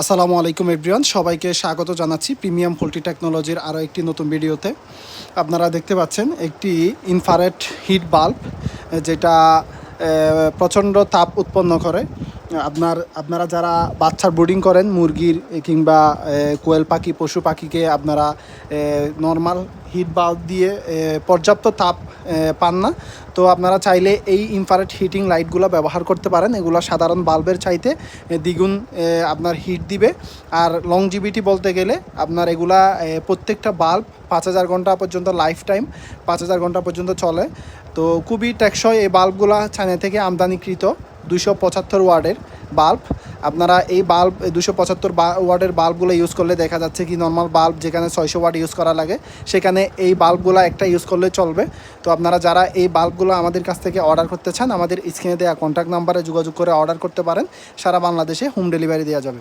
আসসালামু আলাইকুম এভরিওয়ান, সবাইকে স্বাগত জানাচ্ছি প্রিমিয়াম পোলট্রি টেকনোলজির আরও একটি নতুন ভিডিওতে। আপনারা দেখতে পাচ্ছেন একটি ইনফারেট হিট বাল্ব যেটা প্রচণ্ড তাপ উৎপন্ন করে। আপনার, আপনারা যারা বাচ্চার ব্রুডিং করেন, মুরগির কিংবা কোয়েল পাখি, পশু পাখিকে আপনারা নর্মাল হিট বাল্ব দিয়ে পর্যাপ্ত তাপ পান না। তো আপনারা চাইলে এই ইনফারেট হিটিং লাইটগুলো ব্যবহার করতে পারেন। এগুলো সাধারণ বাল্বের চাইতে দ্বিগুণ আপনার হিট দিবে। আর লংজিভিটি বলতে গেলে, আপনার এগুলা প্রত্যেকটা বাল্ব পাঁচ হাজার ঘণ্টা পর্যন্ত লাইফ টাইম পাঁচ হাজার ঘণ্টা পর্যন্ত চলে। তো খুবই টেকসই এই বাল্বগুলা চায়না থেকে আমদানিকৃত। দুশো পঁচাত্তর ওয়ার্ডের বাল্ব। আপনারা এই বাল্ব দুশো পঁচাত্তর ওয়ার্ডের বাল্বগুলো ইউজ করলে দেখা যাচ্ছে কি নর্মাল বাল্ব যেখানে ছয়শো ওয়ার্ড ইউজ করা লাগে, সেখানে এই বাল্বগুলো একটা ইউজ করলে চলবে। তো আপনারা যারা এই বাল্বগুলো আমাদের কাছ থেকে অর্ডার করতে চান, আমাদের স্ক্রিনে দেওয়া কন্ট্যাক্ট নাম্বারে যোগাযোগ করে অর্ডার করতে পারেন। সারা বাংলাদেশে হোম ডেলিভারি দেওয়া যাবে।